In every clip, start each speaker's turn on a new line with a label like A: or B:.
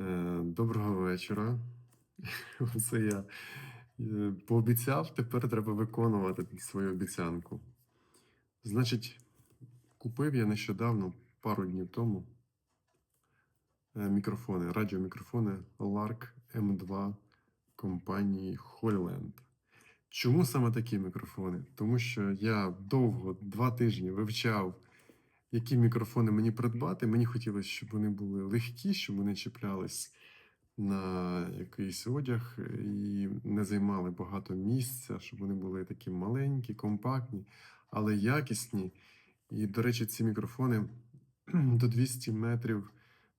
A: Е, Доброго вечора. Оце я е, пообіцяв, тепер треба виконувати свою обіцянку. Значить, купив я нещодавно, пару днів тому, е, мікрофони, радіомікрофони Lark M2 компанії Hoyland. Чому саме такі мікрофони? Тому що я довго, два тижні вивчав, які мікрофони мені придбати. Мені хотілося, щоб вони були легкі, щоб вони чіплялись на якийсь одяг і не займали багато місця, щоб вони були такі маленькі, компактні, але якісні. І, до речі, ці мікрофони до 200 метрів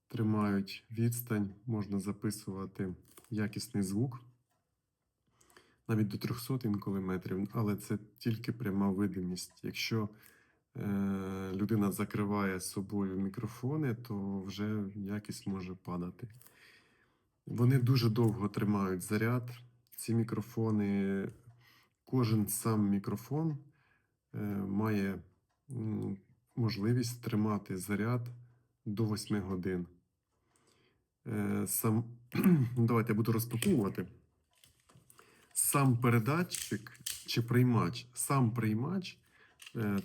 A: тримають відстань, можна записувати якісний звук. Навіть до 300 інколи метрів, але це тільки пряма видимість. Якщо людина закриває собою мікрофони, то вже якість може падати. Вони дуже довго тримають заряд. Ці мікрофони, кожен сам мікрофон е, має можливість тримати заряд до 8 годин. Е, сам... Давайте я буду розпаковувати. Сам передатчик чи приймач, сам приймач е,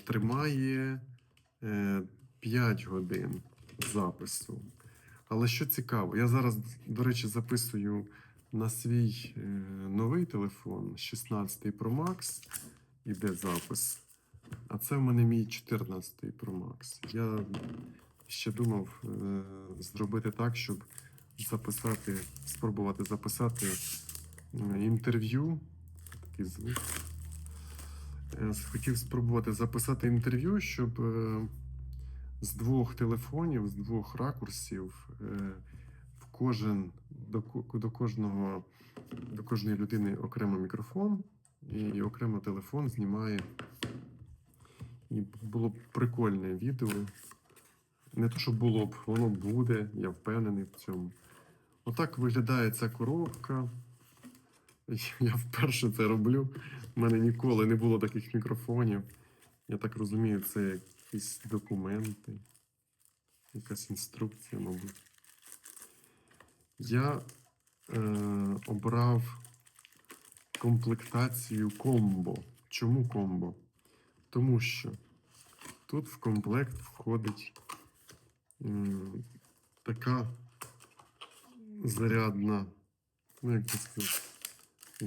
A: тримає е, 5 годин запису. Але що цікаво, я зараз, до речі, записую на свій е, новий телефон 16 Pro Max, іде запис. А це в мене мій 14 Pro Max. Я ще думав е, зробити так, щоб записати, спробувати записати е, інтерв'ю. Такий звук. Е, Хотів спробувати записати інтерв'ю, щоб е, з двох телефонів, з двох ракурсів е, в кожен, до, кожного, до кожної людини окремо мікрофон і окремо телефон знімає. І було б прикольне відео. Не то, що було б, воно буде, я впевнений в цьому. Отак виглядає ця коробка. Я вперше це роблю. У мене ніколи не було таких мікрофонів. Я так розумію, це якісь документи, якась інструкція, мабуть. Я е, обрав комплектацію комбо. Чому комбо? Тому що тут в комплект входить м, така зарядна, ну як це сказати,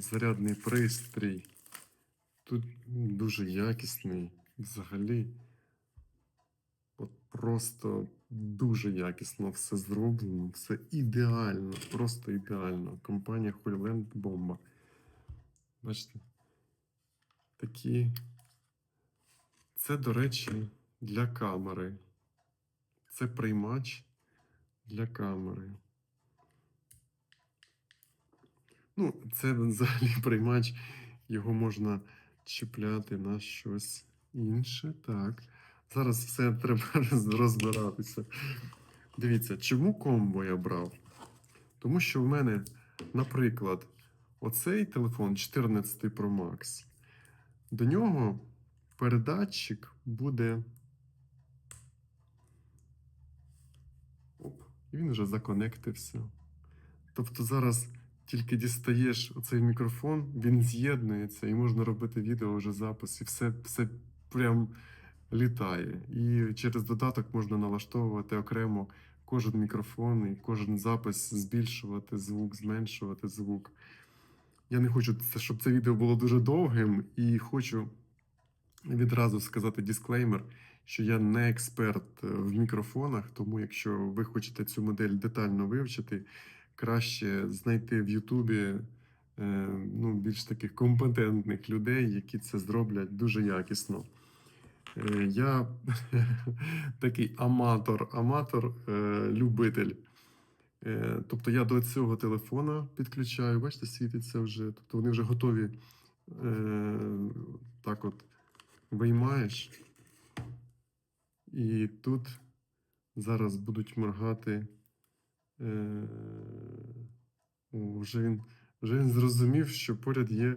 A: зарядний пристрій. Тут дуже якісний. Взагалі, от просто дуже якісно все зроблено, все ідеально, просто ідеально. Компанія Hoyland бомба. Бачите? Такі. Це, до речі, для камери. Це приймач для камери. Ну, це взагалі приймач, його можна чіпляти на щось інше. Так. Зараз все треба розбиратися. Дивіться, чому комбо я брав? Тому що в мене, наприклад, оцей телефон 14 Pro Max. До нього передатчик буде. Оп, і він вже законектився. Тобто зараз тільки дістаєш оцей мікрофон, він з'єднується і можна робити відео вже запис, і все, все прям літає. І через додаток можна налаштовувати окремо кожен мікрофон і кожен запис збільшувати звук, зменшувати звук. Я не хочу, щоб це відео було дуже довгим, і хочу відразу сказати дисклеймер, що я не експерт е, в мікрофонах, тому якщо ви хочете цю модель детально вивчити, краще знайти в Ютубі е, ну, більш таких компетентних людей, які це зроблять дуже якісно. Е, Я такий аматор, аматор, е, любитель. Тобто я до цього телефона підключаю, бачите, світиться вже. Тобто вони вже готові. Так от виймаєш. І тут зараз будуть моргати. Е, о, вже, він, зрозумів, що поряд є,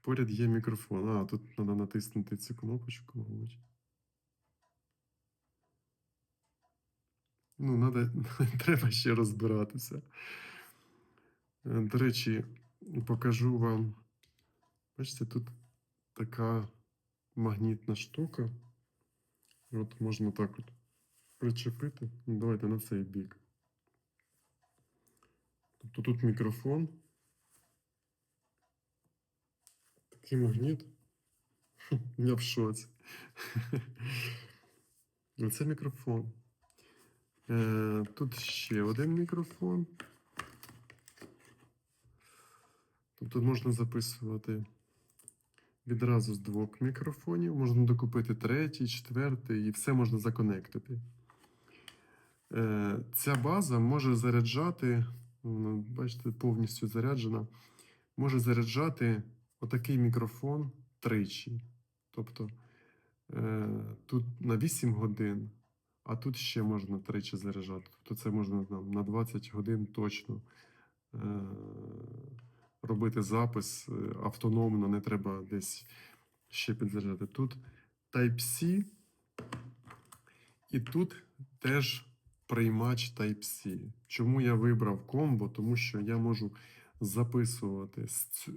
A: поряд є мікрофон. А, тут треба натиснути цю кнопочку, мабуть. Ну, надо, треба ще розбиратися. Е, До речі, покажу вам. Бачите, тут така магнітна штука. От можна так от причепити. Давайте на цей бік. Тобто тут мікрофон. Такий магніт. Я в шоці. Оце мікрофон. Е, Тут ще один мікрофон. Тобто можна записувати відразу з двох мікрофонів. Можна докупити третій, четвертий, і все можна законектити. Е, Ця база може заряджати, вона, бачите, повністю заряджена, може заряджати отакий мікрофон тричі. Тобто е, тут на 8 годин, а тут ще можна тричі заряджати. Тобто це можна там, на 20 годин точно е, робити запис е, автономно, не треба десь ще підзаряджати. Тут Type-C, і тут теж приймач Type-C. Чому я вибрав комбо? Тому що я можу записувати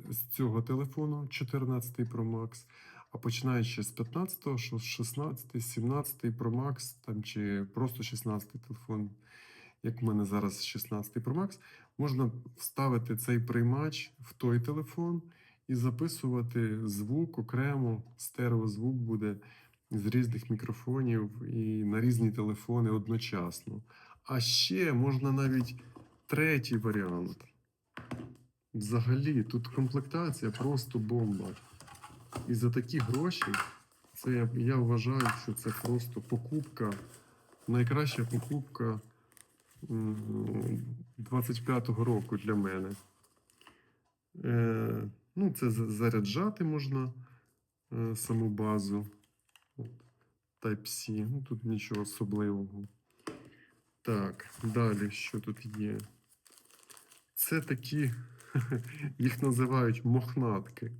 A: з цього телефону 14 Pro Max, а починаючи з 15, що- 16, 17 Pro Max, там, чи просто 16 телефон, як в мене зараз 16 Pro Max, можна вставити цей приймач в той телефон і записувати звук окремо, стереозвук буде з різних мікрофонів і на різні телефони одночасно. А ще можна навіть третій варіант. Взагалі, тут комплектація просто бомба. І за такі гроші, це я, я вважаю, що це просто покупка, найкраща покупка 25-го року для мене. Е, ну, це заряджати можна е, саму базу. Type-C. Ну, тут нічого особливого. Так, далі що тут є? Це такі, їх називають мохнатки.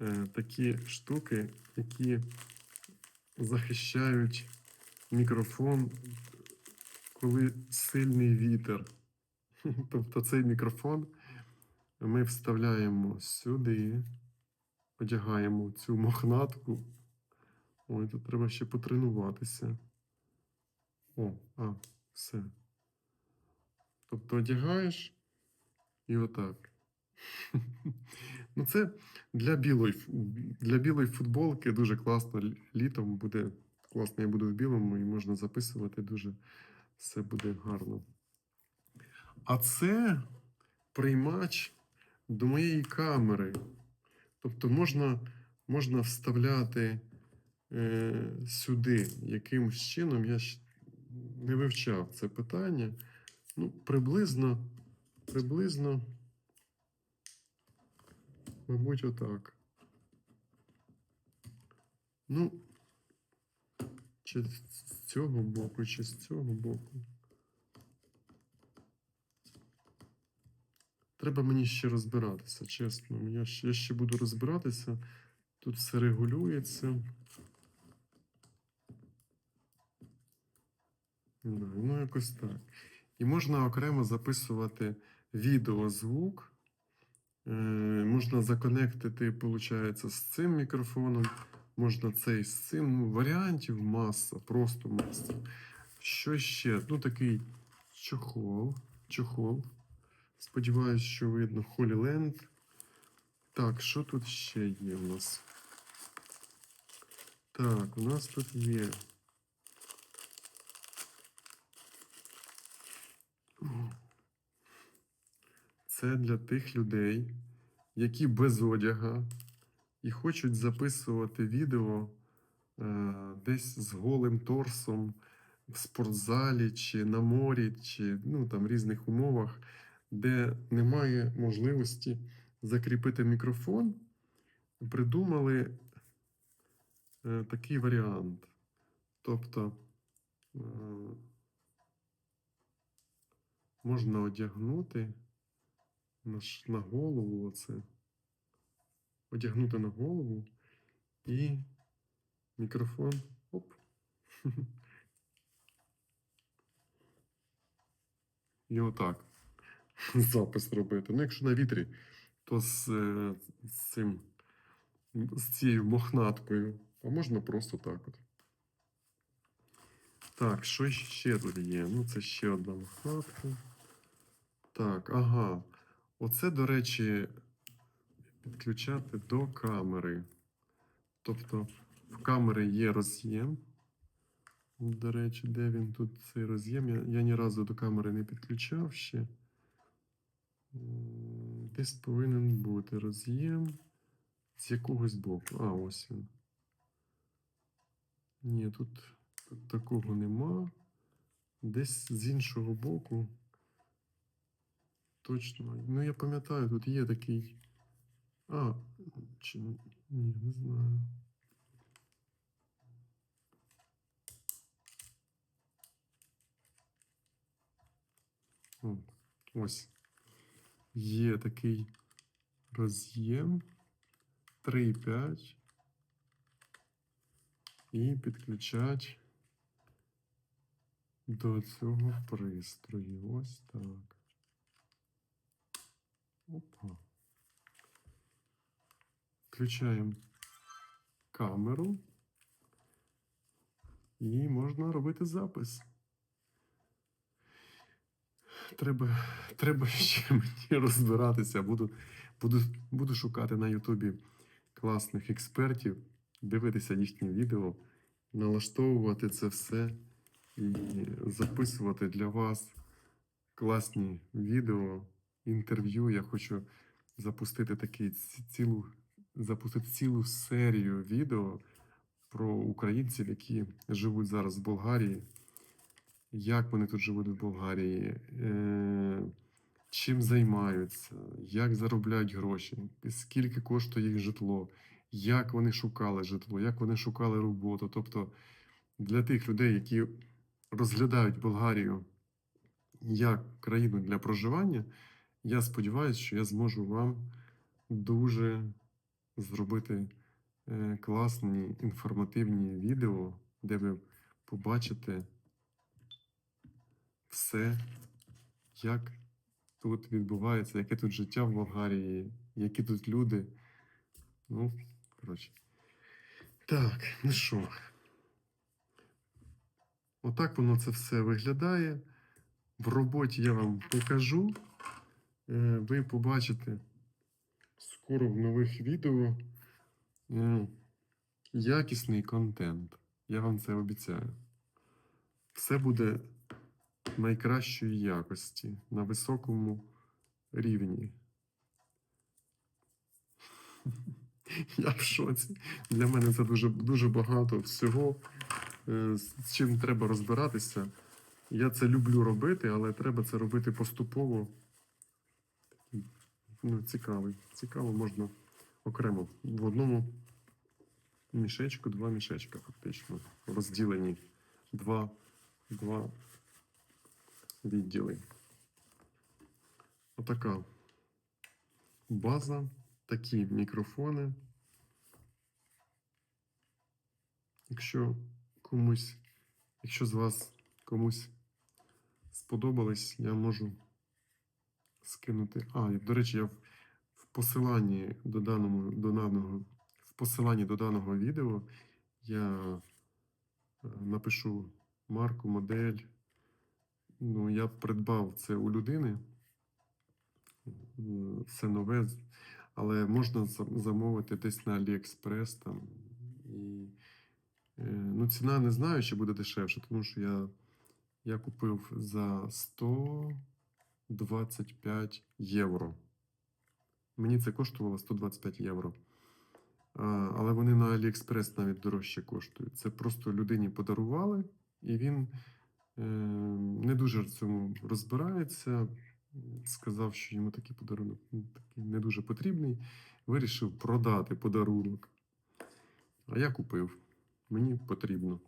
A: Е, такі штуки, які захищають мікрофон, коли сильний вітер. Тобто цей мікрофон ми вставляємо сюди, одягаємо цю мохнатку. Ой, тут треба ще потренуватися. О, а, все. Тобто одягаєш і отак. Ну, це для білої, для білої футболки дуже класно. Літом буде класно, я буду в білому і можна записувати дуже все буде гарно. А це приймач до моєї камери. Тобто можна, можна вставляти е, сюди якимось чином. Я ще не вивчав це питання. Ну, приблизно, приблизно, мабуть, отак. Ну, чи з цього боку, чи з цього боку. Треба мені ще розбиратися, чесно. Я ще, я ще буду розбиратися. Тут все регулюється. Ну, якось так. І можна окремо записувати відео, звук. Е, можна законектити, виходить, з цим мікрофоном, можна цей з цим. Ну, варіантів маса, просто маса. Що ще? Ну, такий чохол. Чохол. Сподіваюсь, що видно Holyland. Так, що тут ще є у нас? Так, у нас тут є. Це для тих людей, які без одяга і хочуть записувати відео е, десь з голим торсом в спортзалі, чи на морі, чи ну, там, різних умовах, де немає можливості закріпити мікрофон, придумали е, такий варіант. Тобто е, можна одягнути на, ш- на голову оце. Одягнути на голову і мікрофон. Оп. і отак запис робити. Ну, якщо на вітрі, то з, е, з цим з цією мохнаткою, а можна просто так от. Так, що ще тут є? Ну, це ще одна мохнатка. Так, ага. Оце, до речі, підключати до камери. Тобто в камери є роз'єм. До речі, де він тут цей роз'єм? Я, я ні разу до камери не підключав ще. Десь повинен бути роз'єм з якогось боку. А, ось він. Ні, тут, тут такого нема. Десь з іншого боку. Точно. Ну, я пам'ятаю, тут є такий. А, чи ні, не знаю. О, ось. Є такий роз'єм 3,5 і підключать до цього пристрою. Ось так. Опа. Включаємо камеру і можна робити запис. Треба, треба ще мені розбиратися. Буду, буду, буду шукати на Ютубі класних експертів, дивитися їхні відео, налаштовувати це все і записувати для вас класні відео, інтерв'ю. Я хочу запустити такий цілу, запустити цілу серію відео про українців, які живуть зараз в Болгарії як вони тут живуть в Болгарії, е, чим займаються, як заробляють гроші, скільки коштує їх житло, як вони шукали житло, як вони шукали роботу. Тобто для тих людей, які розглядають Болгарію як країну для проживання, я сподіваюся, що я зможу вам дуже зробити е, класні інформативні відео, де ви побачите все, як тут відбувається, яке тут життя в Болгарії, які тут люди. Ну, коротше. Так, ну що. Отак воно це все виглядає. В роботі я вам покажу. Е, Ви побачите скоро в нових відео е, якісний контент. Я вам це обіцяю. Все буде найкращої якості на високому рівні. Я в шоці. Для мене це дуже, дуже багато всього, е, з з чим треба розбиратися. Я це люблю робити, але треба це робити поступово. Ну, цікавий. Цікаво можна окремо. В одному мішечку два мішечка, фактично. Розділені два, два відділи. Отака база, такі мікрофони. Якщо комусь, якщо з вас комусь сподобались, я можу скинути. А, до речі, я в, в посиланні до даного, до даного, в посиланні до даного відео я е, напишу марку, модель. Ну, я придбав це у людини. Все нове, але можна замовити десь на AliExpress там. І, е, ну, ціна не знаю, чи буде дешевше, тому що я, я купив за 125 євро. Мені це коштувало 125 євро. Але вони на AliExpress навіть дорожче коштують. Це просто людині подарували, і він е, не дуже в цьому розбирається. Сказав, що йому такий подарунок ну, такий не дуже потрібний. Вирішив продати подарунок. А я купив. Мені потрібно.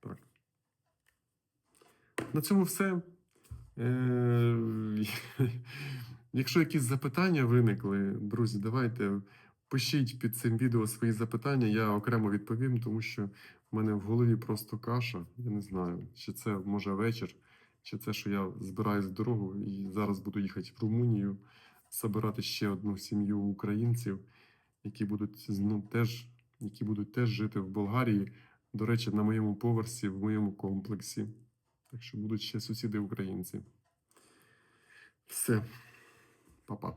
A: Так. На цьому все. Е, Якщо якісь запитання виникли, друзі, давайте пишіть під цим відео свої запитання, я окремо відповім, тому що в мене в голові просто каша. Я не знаю, чи це може вечір, чи це, що я збираюсь в дорогу і зараз буду їхати в Румунію, забирати ще одну сім'ю українців, які будуть ну, теж, які будуть теж жити в Болгарії. До речі, на моєму поверсі, в моєму комплексі. Так що будуть ще сусіди українці. Все, Па-па.